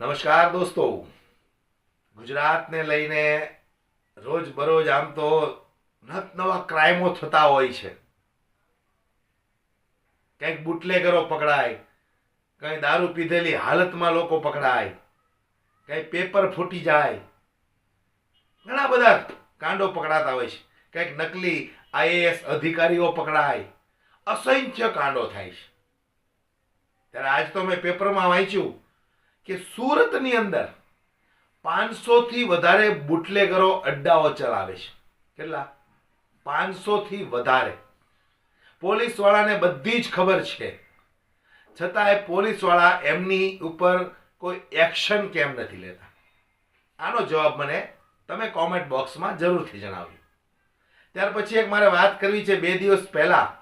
નમસ્કાર દોસ્તો. ગુજરાતને લઈને રોજ બરોજ આમ તો નત નવા ક્રાઇમો થતા હોય છે. કંઈક બુટલેગરો પકડાય, કંઈ દારૂ પીધેલી હાલતમાં લોકો પકડાય, કંઈ પેપર ફૂટી જાય. ઘણા બધા કાંડો પકડાતા હોય છે. કંઈક નકલી આઈએએસ અધિકારીઓ પકડાય. અસંખ્ય કાંડો થાય છે. ત્યારે આજ તો મેં પેપરમાં વાંચ્યું કે સુરતની અંદર પાંચસો થી વધારે બુટલેગરો અડ્ડાઓ ચલાવે છે. કેટલા? પાંચસો થી વધારે. પોલીસ વાળાને બધી જ ખબર છે. છતાંય પોલીસવાળા એમની ઉપર કોઈ એક્શન કેમ નથી લેતા? આનો જવાબ મને તમે કોમેન્ટ બોક્સમાં જરૂરથી જણાવજો. ત્યાર પછી એક મારે વાત કરવી છે બે દિવસ પહેલા.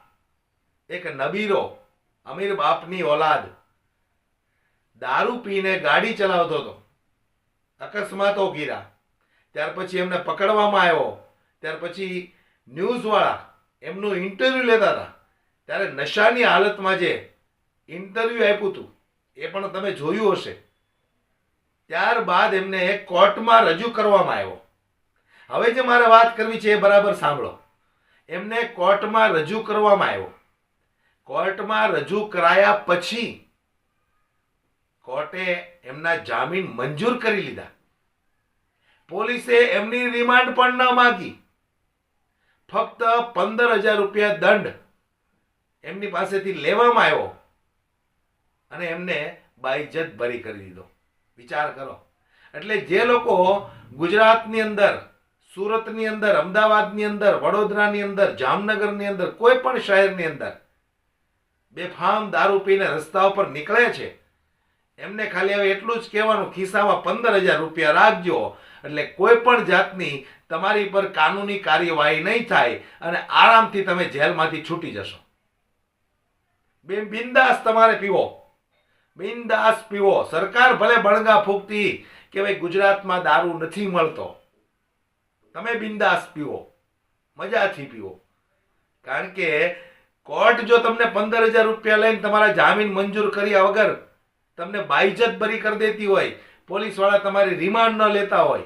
એક નબીરો, અમીર બાપની ઓલાદ દારૂ પીને ગાડી ચલાવતો હતો. અકસ્માતો ગીરા ત્યાર પછી એમને પકડવામાં આવ્યો. ત્યાર પછી ન્યૂઝવાળા એમનું ઇન્ટરવ્યૂ લેતા હતા. ત્યારે નશાની હાલતમાં જે ઇન્ટરવ્યૂ આપ્યું હતું, એ પણ તમે જોયું હશે. ત્યારબાદ એમને એક કોર્ટમાં રજૂ કરવામાં આવ્યો. હવે જે મારે વાત કરવી છે એ બરાબર સાંભળો. એમને કોર્ટમાં રજૂ કરવામાં આવ્યો. કોર્ટમાં રજૂ કરાયા પછી કોર્ટે એમના જામીન મંજૂર કરી લીધા. પોલીસે એમની રિમાન્ડ પણ ન માગી. ફક્ત પંદર હજાર રૂપિયા દંડ એમની પાસેથી લેવામાં આવ્યો અને એમને બાઈજત ભરી કરી દીધો. વિચાર કરો. એટલે જે લોકો ગુજરાતની અંદર, સુરતની અંદર, અમદાવાદની અંદર, વડોદરાની અંદર, જામનગરની અંદર, કોઈ પણ શહેરની અંદર બેફામ દારૂ પીને રસ્તા ઉપર નીકળે છે એમને ખાલી હવે એટલું જ કહેવાનું, ખિસ્સામાં પંદર હજાર રૂપિયા રાખજો. એટલે કોઈ પણ જાતની તમારી પર કાનૂની કાર્યવાહી નહીં થાય અને આરામથી તમે જેલમાંથી છૂટી જશો. બે બિંદાસ તમારે પીવો. બિંદાસ પીવો. સરકાર ભલે બણગા ફૂંકતી કે ભાઈ ગુજરાતમાં દારૂ નથી મળતો. તમે બિંદાસ પીવો. મજાથી પીવો. કારણ કે કોર્ટ જો તમને પંદર હજાર રૂપિયા લઈને તમારા જામીન મંજૂર કર્યા વગર તમને બાઈજત ભરી કરી દેતી હોય, પોલીસવાળા તમારી રિમાન્ડ ન લેતા હોય,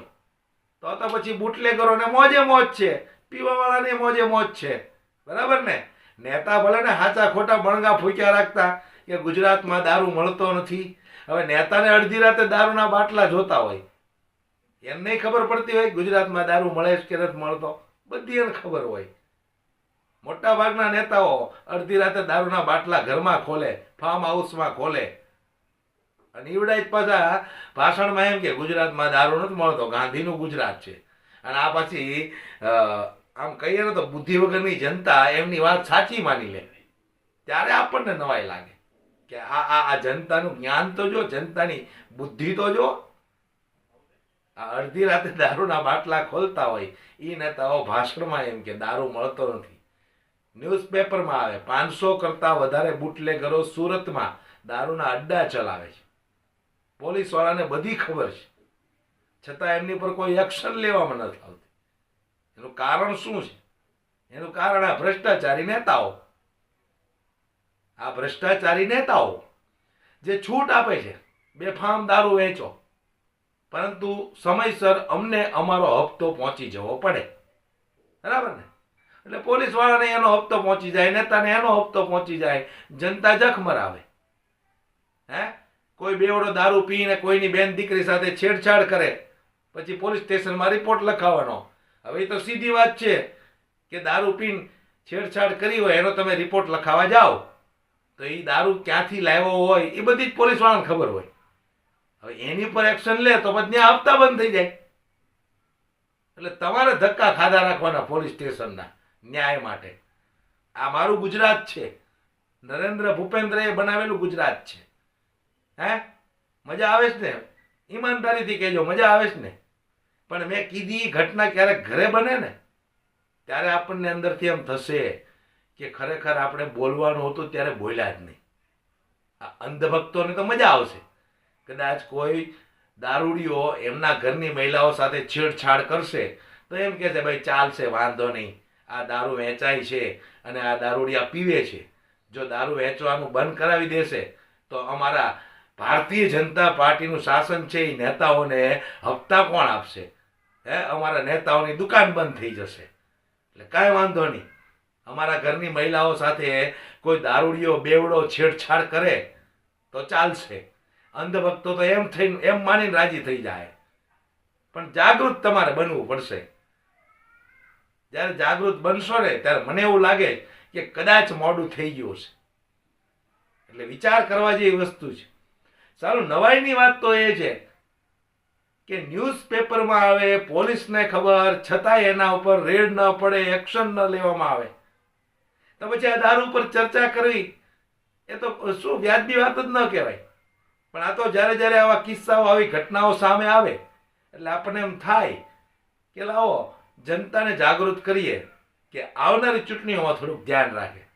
તો તો પછી બુટલેગરોને મોજે મોજ છે, પીવાવાળાને મોજે મોજ છે. બરાબર ને? નેતા ભલે ને હાચા ખોટા બણગા ફૂક્યા રાખતા કે ગુજરાતમાં દારૂ મળતો નથી. હવે નેતાને અડધી રાતે દારૂના બાટલા જોતા હોય. એમ નહીં ખબર પડતી હોય ગુજરાતમાં દારૂ મળે કે નથી મળતો. બધી એને ખબર હોય. મોટાભાગના નેતાઓ અડધી રાતે દારૂના બાટલા ઘરમાં ખોલે ફાર્મ હાઉસમાં ખોલે. અને ઈવડા જ પાછા ભાષણમાં એમ કે ગુજરાતમાં દારૂ નથી મળતો, ગાંધીનું ગુજરાત છે. અને આ પછી આમ કહીએ ને તો બુદ્ધિ વગરની જનતા એમની વાત સાચી માની લે. ત્યારે આપણને નવાઈ લાગે કે આ આ આ જનતાનું જ્ઞાન તો જો, જનતાની બુદ્ધિ તો જો. આ અડધી રાતે દારૂના બાટલા ખોલતા હોય એ નેતાઓ ભાષણમાં એમ કે દારૂ મળતો નથી. ન્યૂઝપેપરમાં આવે, પાંચસો કરતાં વધારે બુટલેગરો સુરતમાં દારૂના અડ્ડા ચલાવે છે. પોલીસ વાળાને બધી ખબર છે. છતાં એમની પર કોઈ એક્શન લેવામાં નથી આવતી. એનું કારણ શું છે? એનું કારણ આ ભ્રષ્ટાચારી નેતાઓ. આ ભ્રષ્ટાચારી નેતાઓ જે છૂટ આપે છે, બેફામ દારૂ વેચો. પરંતુ સમયસર અમને અમારો હપ્તો પહોંચી જવો પડે. બરાબર ને? એટલે પોલીસ વાળાને એનો હપ્તો પહોંચી જાય, નેતાને એનો હપ્તો પહોંચી જાય, જનતા જખમર આવે હે? કોઈ બેવડો દારૂ પીને કોઈની બેન દીકરી સાથે છેડછાડ કરે, પછી પોલીસ સ્ટેશનમાં રિપોર્ટ લખાવવાનો. હવે એ તો સીધી વાત છે કે દારૂ પીને છેડછાડ કરી હોય, એનો તમે રિપોર્ટ લખાવા જાઓ. તો એ દારૂ ક્યાંથી લાવ્યો હોય, એ બધી જ પોલીસવાળાને ખબર હોય. હવે એની પર એક્શન લે તો પછી હપ્તા બંધ થઈ જાય. એટલે તમારે ધક્કા ખાધા રાખવાના પોલીસ સ્ટેશનના ન્યાય માટે. આ મારું ગુજરાત છે. નરેન્દ્ર ભૂપેન્દ્રએ બનાવેલું ગુજરાત છે. હે? મજા આવે છે ને? ઈમાનદારીથી કહેજો, મજા આવે છે ને? પણ મેં કીધી ઘટના ક્યારેક ઘરે બને ને, ત્યારે આપણને અંદરથી એમ થશે કે ખરેખર આપણે બોલવાનું હતું ત્યારે બોલ્યા જ નહીં. આ અંધભક્તોને તો મજા આવશે. કદાચ કોઈ દારૂડીઓ એમના ઘરની મહિલાઓ સાથે છેડછાડ કરશે, તો એમ કહેશે ભાઈ, ચાલશે, વાંધો નહીં. આ દારૂ વેચાય છે અને આ દારૂડિયા પીવે છે. જો દારૂ વેચવાનું બંધ કરાવી દેશે, તો અમારા ભારતીય જનતા પાર્ટીનું શાસન છે એ નેતાઓને હપ્તા કોણ આપશે? હે, અમારા નેતાઓની દુકાન બંધ થઈ જશે. એટલે કાંઈ વાંધો નહીં. અમારા ઘરની મહિલાઓ સાથે કોઈ દારૂડિયો, બેવડો છેડછાડ કરે તો ચાલશે. અંધભક્તો તો એમ થઈને, એમ માનીને રાજી થઈ જાય. પણ જાગૃત તમારે બનવું પડશે. જ્યારે જાગૃત બનશો ને, ત્યારે મને એવું લાગે કે કદાચ મોડું થઈ ગયું છે એટલે વિચાર કરવા જેવી વસ્તુ છે. સારું, નવાઈની વાત તો એ છે કે ન્યૂઝપેપરમાં આવે, પોલીસને ખબર, છતાંય એના ઉપર રેડ ન પડે, એક્શન ન લેવામાં આવે. તો પછી આ દારૂ ઉપર ચર્ચા કરવી એ તો શું વ્યાજબી વાત જ ન કહેવાય. પણ આ તો જ્યારે જ્યારે આવા કિસ્સાઓ, આવી ઘટનાઓ સામે આવે, એટલે આપણને એમ થાય કે લાવો, જનતાને જાગૃત કરીએ કે આવનારી ચૂંટણીઓમાં થોડુંક ધ્યાન રાખે.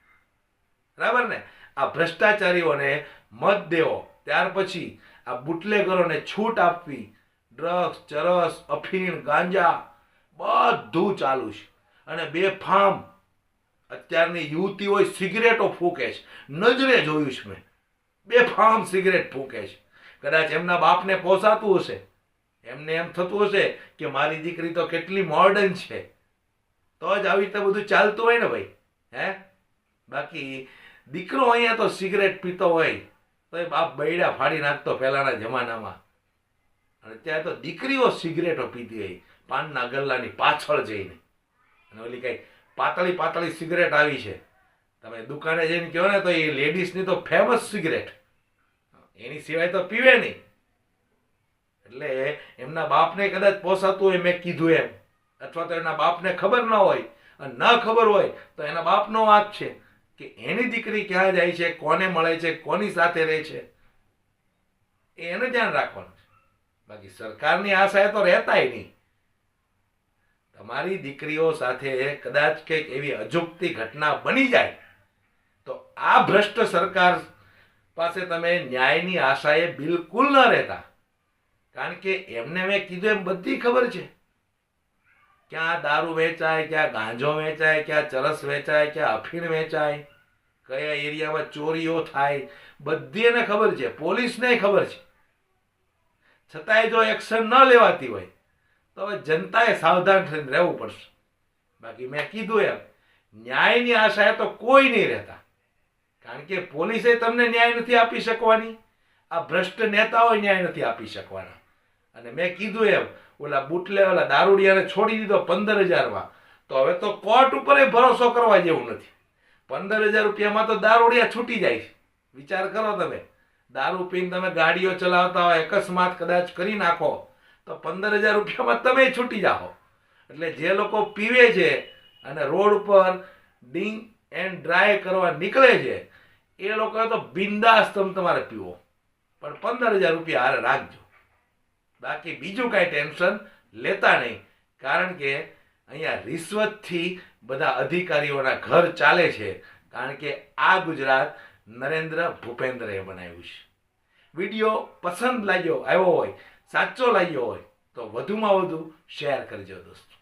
બરાબર ને? આ ભ્રષ્ટાચારીઓને મત દેવો. ત્યાર પછી આ બુટલેગરોને છૂટ આપવી, ડ્રગ્સ, ચરસ, અફીણ, ગાંજા બધું ચાલુ છે. અને બે ફામ અત્યારની યુવતી હોય સિગરેટો ફૂંકે છે. નજરે જોયું છે મેં. બે ફામ સિગરેટ ફૂંકે છે. કદાચ એમના બાપને પોસાતું હશે. એમને એમ થતું હશે કે મારી દીકરી તો કેટલી મોર્ડન છે. તો જ આવી રીતે બધું ચાલતું હોય ને ભાઈ, હે? બાકી દીકરો અહીંયા તો સિગરેટ પીતો હોય. તો એ બાપ બૈડા ફાડી નાખતો પહેલાંના જમાનામાં. અને ત્યાં તો દીકરીઓ સિગરેટો પીતી હોય. પાનના ગલ્લાની પાછળ જઈને. અને ઓલી કંઈ પાતળી પાતળી સિગરેટ આવી છે. તમે દુકાને જઈને કહો ને તો એ લેડીઝની તો ફેમસ સિગરેટ. એની સિવાય તો પીવે નહીં. એટલે એમના બાપને કદાચ પોસાતું હોય, મેં કીધું એમ. અથવા તો એના બાપને ખબર ન હોય. અને ન ખબર હોય તો એના બાપનો વાંક છે. કે એની દીકરી ક્યાં જાય છે, કોને મળે છે, કોની સાથે રહે છે એને ધ્યાન રાખવાનું છે. બાકી સરકારની આશાએ તો રહેતાય નહીં. તમારી દીકરીઓ સાથે કદાચ કંઈક એવી અજુગતી ઘટના બની જાય, તો આ ભ્રષ્ટ સરકાર પાસે તમે ન્યાયની આશાએ બિલકુલ ન રહેતા. કારણ કે એમને મેં કીધું એમ બધી ખબર છે. ક્યાં દારૂ વેચાય, ક્યાં ગાંજો વેચાય, ક્યાં ચરસ વેચાય, ક્યાં અફીણ વેચાય, કયા એરિયામાં ચોરીઓ થાય બધી એને ખબર છે, પોલીસને ખબર છે. છતાંય જો એક્શન ન લેવાતી હોય, તો હવે જનતાએ સાવધાન થઈને રહેવું પડશે. બાકી મેં કીધું એમ, ન્યાયની આશાએ તો કોઈ નહીં રહેતા. કારણ કે પોલીસે તમને ન્યાય નથી આપી શકવાની, આ ભ્રષ્ટ નેતાઓ ન્યાય નથી આપી શકવાના. અને મેં કીધું એમ ઓલા બુટલે ઓલા દારૂડિયાને છોડી દીધો પંદર હજારમાં તો હવે તો કોર્ટ ઉપર એ ભરોસો કરવા જેવું નથી. પંદર હજાર રૂપિયામાં તો દારૂડિયા છૂટી જાય છે. વિચાર કરો તમે. દારૂ પીને તમે ગાડીઓ ચલાવતા હોય, અકસ્માત કદાચ કરી નાખો, તો પંદર હજાર રૂપિયામાં તમે છૂટી જાઓ. એટલે જે લોકો પીવે છે અને રોડ ઉપર ડિંગ એન્ડ ડ્રાય કરવા નીકળે છે, એ લોકો તો બિંદાસ તમે તમારે પીવો. પણ પંદર હજાર રૂપિયા હારે રાખજો. બાકી બીજું કાંઈ ટેન્શન લેતા નહીં. કારણ કે અહીંયા રિશ્વતથી બધા અધિકારીઓના ઘર ચાલે છે. કારણ કે આ ગુજરાત નરેન્દ્ર ભૂપેન્દ્રએ બનાવ્યું છે. વીડિયો પસંદ લાગ્યો આવ્યો હોય, સાચો લાગ્યો હોય, તો વધુમાં વધુ શેર કરજો દોસ્તો.